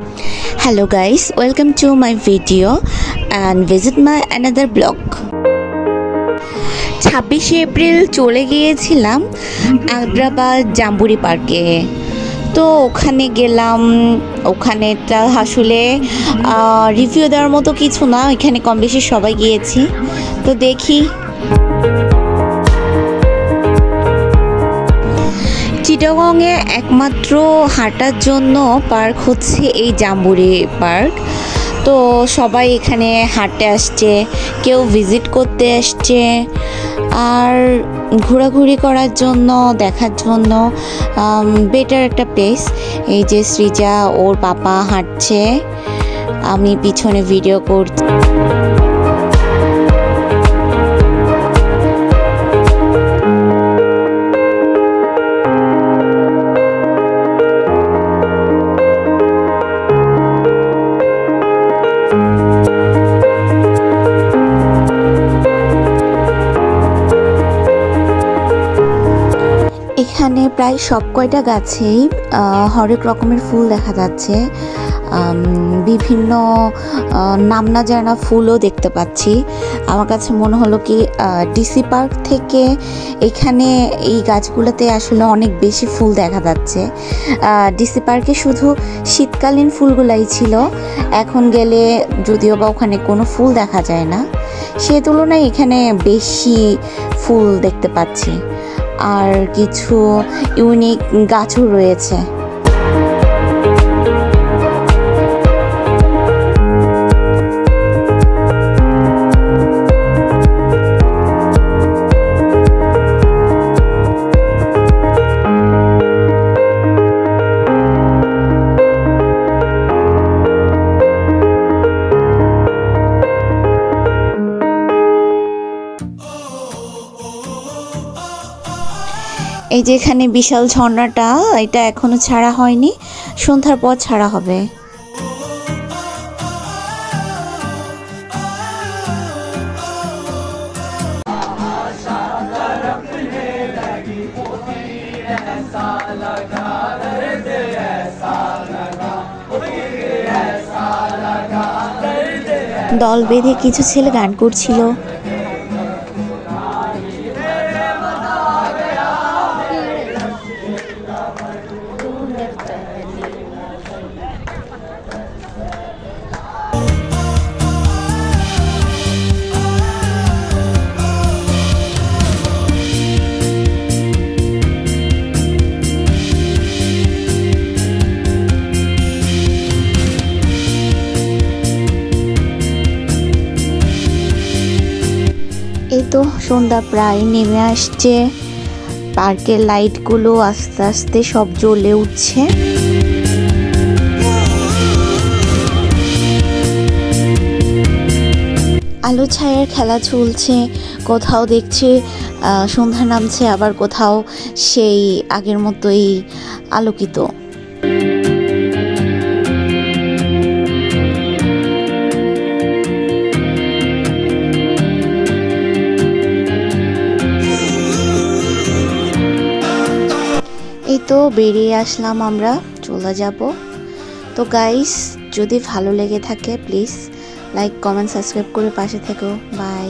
Hello guys, welcome to my video and visit my another blog. ছাব্বিশে April চলে গিয়েছিলাম Agrabad jamboree পার্কে। তো ওখানে গেলাম ওখানেটা আসলে রিভিউ দেওয়ার মতো কিছু না এখানে কম বেশি সবাই গিয়েছি। তো দেখি চিটাগংয়ে একমাত্র হাঁটার জন্য পার্ক হচ্ছে এই জাম্বুরি পার্ক। তো সবাই এখানে হাঁটতে আসছে, কেউ ভিজিট করতে আসছে, আর ঘোরাঘুরি করার জন্য, দেখার জন্য বেটার একটা প্লেস এই যে সৃজা, ওর পাপা হাঁটছে। আমি পিছনে ভিডিও করছি। এখানে প্রায় সব কয়টা গাছেই হরেক রকমের ফুল দেখা যাচ্ছে। বিভিন্ন নাম না জানা ফুলও দেখতে পাচ্ছি। আমার কাছে মনে হলো কি ডিসি পার্ক থেকে এখানে এই গাছগুলোতে আসলে অনেক বেশি ফুল দেখা যাচ্ছে। ডিসি পার্কে শুধু শীতকালীন ফুলগুলাই ছিল। এখন গেলে যদিও বা ওখানে কোনো ফুল দেখা যায় না। সে তুলনায় এখানে বেশি ফুল দেখতে পাচ্ছি। আর কিছু ইউনিক গাছও রয়েছে। এই যে এখানে বিশাল ঝর্ণাটা, এটা এখনও ছাড়া হয়নি। সন্ধ্যার পর ছাড়া হবে। দল বেঁধে কিছু ছেলে গান করছিল। তো সন্ধ্যা প্রায় নেমে আসছে। পার্কের লাইটগুলো আস্তে আস্তে সব জ্বলে উঠছে। আলো ছায়ার খেলা চলছে, কোথাও দেখছে সন্ধ্যা নামছে, আবার কোথাও সেই আগের মতোই আলোকিত। তো বেরিয়ে আসলাম আমরা, চলে যাব। তো গাইস যদি ভালো লেগে থাকে প্লিজ লাইক কমেন্ট সাবস্ক্রাইব করে পাশে থেকো। বাই